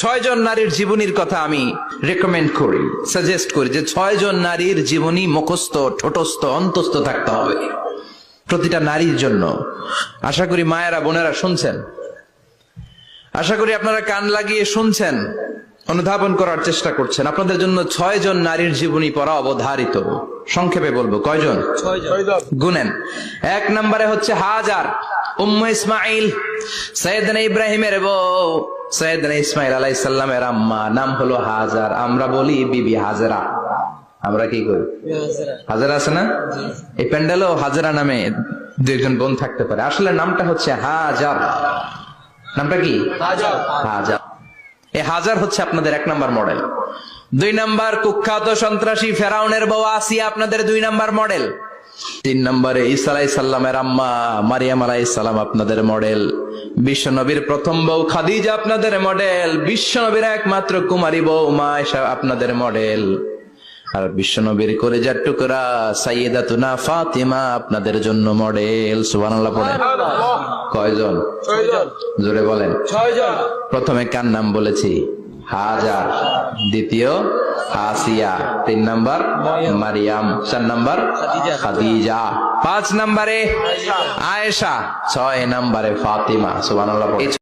ছয় জন নারীর জীবনীর কথা আমি রেকমেন্ড করি সাজেস্ট করি যে ছয় জন নারীর জীবনী মুখস্থ ঠোঁটস্থ অন্তস্থ থাকতে হবে প্রতিটা নারীর জন্য। আশা করি মায়েরা বোনেরা শুনছেন? আশা করি আপনারা কান লাগিয়ে শুনছেন অনুধাবন করার চেষ্টা করছেন। আপনাদের জন্য ছয় জন নারীর জীবনী পড়া অবধারিত। সংক্ষেপে বলব কয়জন? গুনেন। এক নম্বরে হচ্ছে হাজার। উম্মু ইসমাইল সৈয়দনা ইব্রাহিমের বউ। সৈয়দনা ইসমাইল আলাইহিস সালামের আম্মা নাম হলো হাজার। আমরা বলি বিবি হাজরা। আমরা কি করি? হাজারা আছে না? এই প্যান্ডেলও হাজারা নামে দুইজন বোন থাকতে পারে। আসলে নামটা হচ্ছে হাজার। নামটা কি? হাজার। এই হাজার হচ্ছে আপনাদের এক নাম্বার মডেল। দুই নাম্বার কুখ্যাত সন্ত্রাসী ফেরাউনের বউ আসিয়া আপনাদের দুই নাম্বার মডেল। তিন নম্বরে ঈসা আলাই সাল্লামের আম্মা মারিয়াম আলাই সাল্লাম আপনাদের মডেল। বিশ্ব নবীর প্রথম বউ খাদিজা আপনাদের মডেল। বিশ্ব নবীর একমাত্র কুমারী বউ মা এসা আপনাদের মডেল। আর বিশ্ব নবীর কলেজার টুকরা সাইয়েদা তুনা ফাতিমা আপনাদের জন্য মডেল। সুবহানাল্লাহ পড়ে। কয়জন? জোরে বলেন। প্রথমে কার নাম বলেছি? হাজার দ্বিতীয় আসিয়া তিন নাম্বার মারিয়াম চার নাম্বার খাদিজা পাঁচ নাম্বারে আয়েশা ছয় নাম্বারে ফাতিমা সুবান